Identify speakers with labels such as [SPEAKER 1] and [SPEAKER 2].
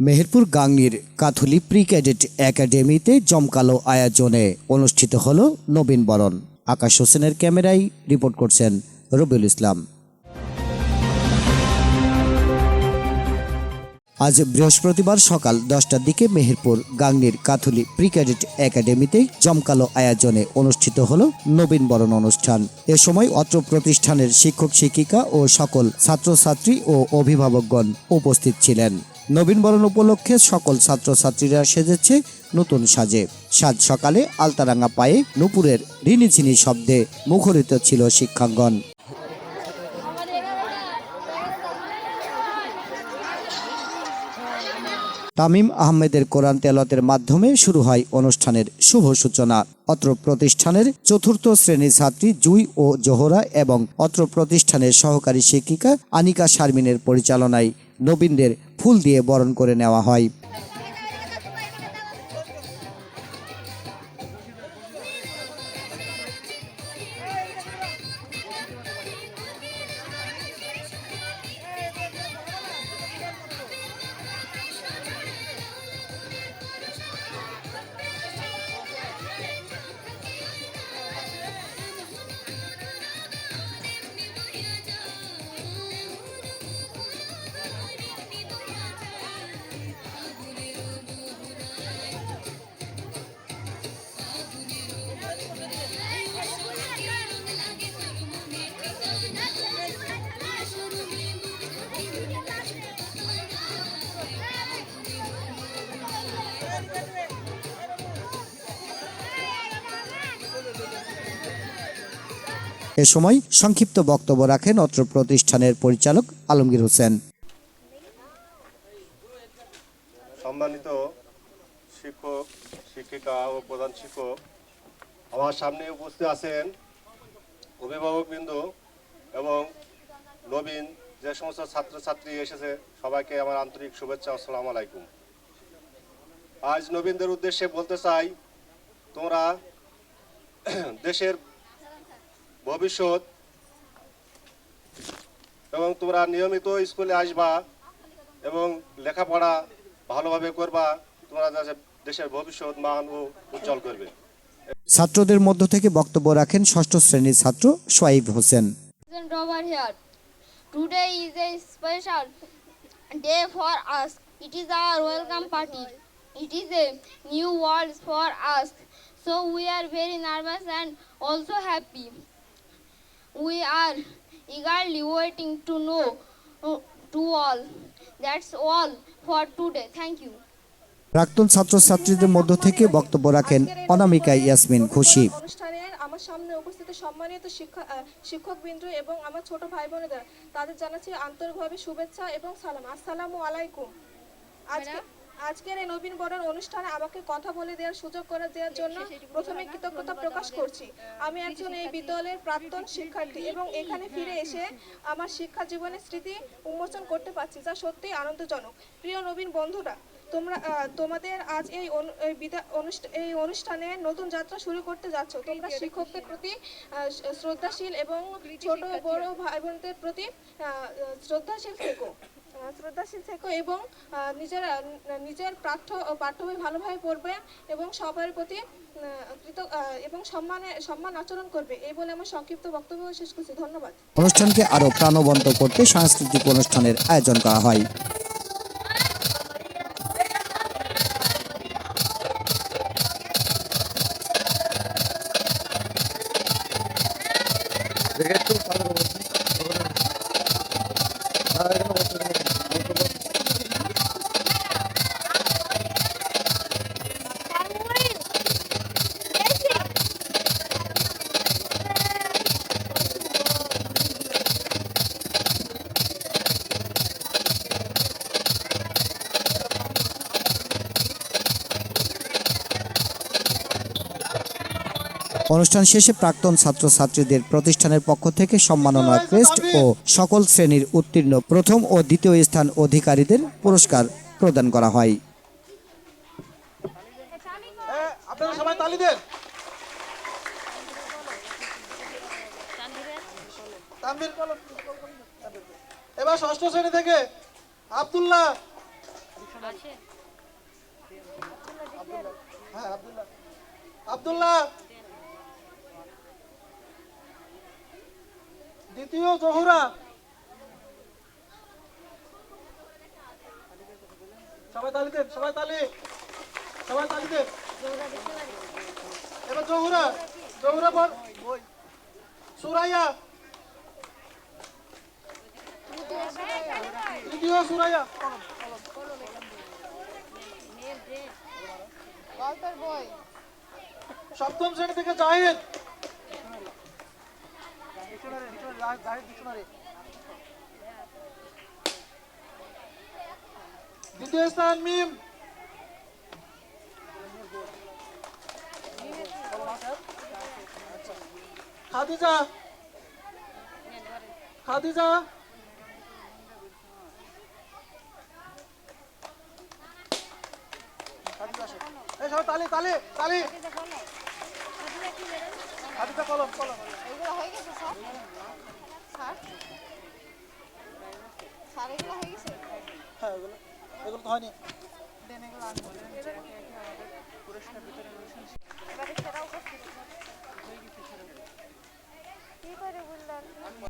[SPEAKER 1] মেহেরপুর গাংনির Kathuli pre cadet একাডেমিতে জমকালো আয়োজনে অনুষ্ঠিত হল নবীন বরণ। আকাশ হোসেনের ক্যামেরায় রিপোর্ট করছেন রবিউল ইসলাম। আজ বৃহস্পতিবার সকাল দশটার দিকে মেহেরপুর গাংনির কাথুলি প্রি ক্যাডেট একাডেমিতে জমকালো আয়োজনে অনুষ্ঠিত হল নবীন বরণ অনুষ্ঠান। এ সময় অত্র প্রতিষ্ঠানের শিক্ষক শিক্ষিকা ও সকল ছাত্রছাত্রী ও অভিভাবকগণ উপস্থিত ছিলেন। নবীন বরণ উপলক্ষে সকল ছাত্রছাত্রীরা সেজেছে নতুন সাজে। সাজ সকালে আলতারাঙ্গা পায়ে নুপুরের রিনিঝিনি শব্দে মুখরিত ছিল শিক্ষাঙ্গন। তামিম আহমেদের কোরআন তেলতের মাধ্যমে শুরু হয় অনুষ্ঠানের শুভ সূচনা। অত্র প্রতিষ্ঠানের চতুর্থ শ্রেণির ছাত্রী জুই ও জোহরা এবং অত্র প্রতিষ্ঠানের সহকারী শিক্ষিকা আনিকা শারমিনের পরিচালনায় নবীনদের ফুল দিয়ে বরণ করে নেওয়া হয়। এ সময় সংক্ষিপ্ত বক্তব্য রাখেন অত্র প্রতিষ্ঠানের পরিচালক আলমগীর হোসেন।
[SPEAKER 2] সম্মানিত শিক্ষক, শিক্ষিকা ও প্রধান শিক্ষক, আমার সামনে উপস্থিত আছেন অভিভাবকবৃন্দ এবং নবীন, যে সমস্ত ছাত্রছাত্রী এসেছে, সবাইকে আমার আন্তরিক শুভেচ্ছা আসসালামু আলাইকুম। আজ নবীনদের উদ্দেশ্যে বলতে চাই, তোমরা দেশের ভবিষ্যৎ। এবং তোমরা নিয়মিত স্কুলে আসবা এবং লেখাপড়া ভালোভাবে করবা তোমরা দেশের ভবিষ্যৎ মান ও উজ্জ্বল করবে।
[SPEAKER 1] ছাত্রদের মধ্য থেকে বক্তব্য রাখেন ষষ্ঠ শ্রেণির ছাত্র Soaib Hossain.
[SPEAKER 3] Today is a special day for us it is our welcome party it is a new world for us so we are very nervous and also happy We are eagerly waiting to know uh, to all. That's all for today. Thank you.
[SPEAKER 1] প্রাক্তন ছাত্রছাত্রীদের মধ্য থেকে বক্তব্য রাখেন অনামিকা ইয়াসমিন খুশি
[SPEAKER 4] অনুষ্ঠানের আমার সামনে উপস্থিত সম্মানিত শিক্ষক শিক্ষকবৃন্দ এবং আমার ছোট ভাই বোনেদের তাদের জানাচ্ছি আন্তরিকভাবে শুভেচ্ছা এবং সালাম আসসালামু আলাইকুম আজকে আজকের এই নবীন বরণ অনুষ্ঠানে আমাকে কথা বলে দেওয়ার সুযোগ করে দেওয়ার জন্য প্রথমে কৃতজ্ঞতা প্রকাশ করছি। আমি একজন এই বিদ্যালয়ের প্রাক্তন শিক্ষার্থী এবং এখানে ফিরে এসে আমার শিক্ষা জীবনের স্মৃতি উন্মোচন করতে পারছি যা সত্যিই আনন্দজনক। প্রিয় নবীন বন্ধুরা তোমরা তোমাদের আজ এই এই অনুষ্ঠানে নতুন যাত্রা শুরু করতে যাচ্ছ। তোমরা শিক্ষকদের প্রতি শ্রদ্ধাশীল এবং ছোট বড় ভাই বোনদের প্রতি শ্রদ্ধাশীল থেকো। শ্রদ্ধাশীল থেকো এবং নিজের নিজের পাঠ্য পাঠ্য বই ভালোভাবে পড়বে এবং সবার প্রতি কৃত এবং সম্মানে সম্মান আচরণ করবে। এই বলে আমার সংক্ষিপ্ত বক্তব্য শেষ করছি। ধন্যবাদ।
[SPEAKER 1] অনুষ্ঠানকে আরও প্রাণবন্ত করতে সাংস্কৃতিক অনুষ্ঠানের আয়োজন করা হয়। অনুষ্ঠান শেষে প্রাক্তন ছাত্রছাত্রীদের প্রতিষ্ঠানের পক্ষ থেকে সম্মাননা ক্রেস্ট ও সকল শ্রেণির উত্তীর্ণ প্রথম ও দ্বিতীয় স্থান অধিকারীদের পুরস্কার প্রদান করা হয়।
[SPEAKER 5] এবার ষষ্ঠ শ্রেণি থেকে আব্দুল্লাহ। হ্যাঁ আব্দুল্লাহ। আব্দুল্লাহ। দ্বিতীয় জহুরা। সবাই তালি দেন, সবাই তালি। সবাই তালি দেন। এবার জহুরা জহুরা সুরাইয়া। সপ্তম শ্রেণি থেকে জাহিদ। দ্বিতীয় স্থান, মিম। খাদিজা। খাদিজা। সব তালি তালি তালি। কলম কলম।
[SPEAKER 6] এগুলো হয়ে গেছে এগুলো হয়ে গেছে?
[SPEAKER 5] হ্যাঁ এগুলো এগুলো তো হয়নি।
[SPEAKER 6] দেন